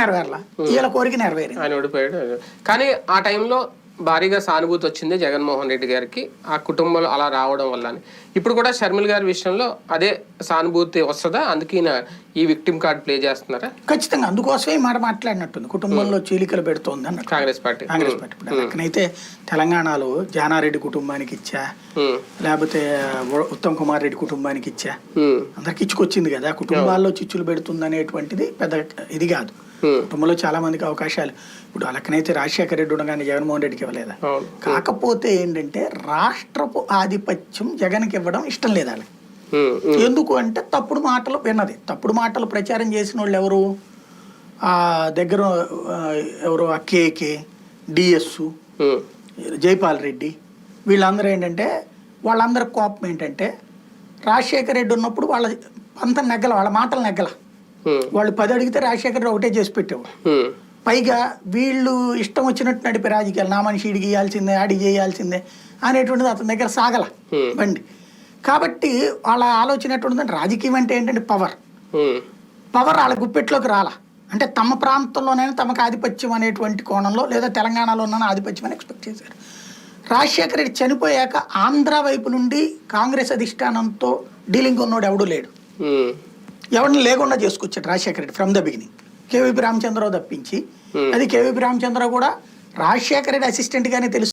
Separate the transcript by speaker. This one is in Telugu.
Speaker 1: నెరవేరలా. వీళ్ళ కోరిక నెరవేరింది.
Speaker 2: ఆయన ఓడిపోయాడు. కానీ ఆ టైంలో భారీగా సానుభూతి వచ్చింది జగన్మోహన్ రెడ్డి గారికి. ఆ కుటుంబంలో అలా రావడం వల్ల ఇప్పుడు కూడా షర్మిల గారి విషయంలో అదే సానుభూతి వస్తుందా? అందుకే ఈ విక్టిమ్ కార్డ్ ప్లే చేస్తున్నారా?
Speaker 1: ఖచ్చితంగా. అందుకోసమే మాట మాట్లాడినట్టుంది. కుటుంబంలో చీలికలు పెడుతోంది అన్నట్టు.
Speaker 2: కాంగ్రెస్ పార్టీ.
Speaker 1: కాంగ్రెస్ పార్టీ అక్కడైతే తెలంగాణలో జానారెడ్డి కుటుంబానికి ఇచ్చా లేకపోతే ఉత్తమ్ కుమార్ రెడ్డి కుటుంబానికి ఇచ్చా. అందరికి ఇచ్చుకొచ్చింది కదా. కుటుంబాల్లో చిచ్చులు పెడుతుంది అనేటువంటిది పెద్ద ఇది కాదు. కుటుంబంలో చాలా మందికి అవకాశాలు. ఇప్పుడు వాళ్ళకనైతే రాజశేఖర రెడ్డి ఉండగానే జగన్మోహన్ రెడ్డికి ఇవ్వలేదా? కాకపోతే ఏంటంటే రాష్ట్రపు ఆధిపత్యం జగన్కి ఇవ్వడం ఇష్టం లేదు వాళ్ళకి.
Speaker 2: ఉమ్, ఉమ్,
Speaker 1: ఎందుకు అంటే తప్పుడు మాటలు విన్నది. తప్పుడు మాటలు ప్రచారం చేసిన వాళ్ళు ఎవరు? ఆ దగ్గర ఎవరు? ఆ కేకే డిఎస్ జైపాల్ రెడ్డి. వీళ్ళందరూ ఏంటంటే వాళ్ళందరి కోపం ఏంటంటే రాజశేఖర రెడ్డి ఉన్నప్పుడు వాళ్ళ అంత నెగ్గల వాళ్ళ మాటలు నెగ్గల. వాళ్ళు పది అడిగితే రాజశేఖర ఒకటే చేసి పెట్టేవాడు.
Speaker 2: ఉమ్,
Speaker 1: పైగా వీళ్ళు ఇష్టం వచ్చినట్టు నడిపే రాజకీయాలు నా మనిషి ఇడికి ఇవ్వాల్సిందే ఆడి చేయాల్సిందే అనేటువంటిది అతని దగ్గర సాగల. బండి. కాబట్టి వాళ్ళ ఆలోచన ఎటువంటిదంటే రాజకీయం అంటే ఏంటంటే పవర్. పవర్ వాళ్ళ గుప్పెట్లోకి రాల. అంటే తమ ప్రాంతంలోనైనా తమకు ఆధిపత్యం అనేటువంటి కోణంలో లేదా తెలంగాణలోనైనా ఆధిపత్యం అని ఎక్స్పెక్ట్ చేశారు. రాజశేఖర రెడ్డి చనిపోయాక ఆంధ్ర వైపు నుండి కాంగ్రెస్ అధిష్టానంతో డీలింగ్ ఉన్నోడు ఎవడూ లేడు. ఎవరిని లేకుండా చేసుకొచ్చాడు Rajasekhara Reddy from the beginning KVP Ramachandra Rao తప్పించి.
Speaker 2: Hmm.
Speaker 1: అది కేవీపీ రామచంద్రరావు కూడా రాజశేఖర రెడ్డి అసిస్టెంట్ గానే తెలుసు.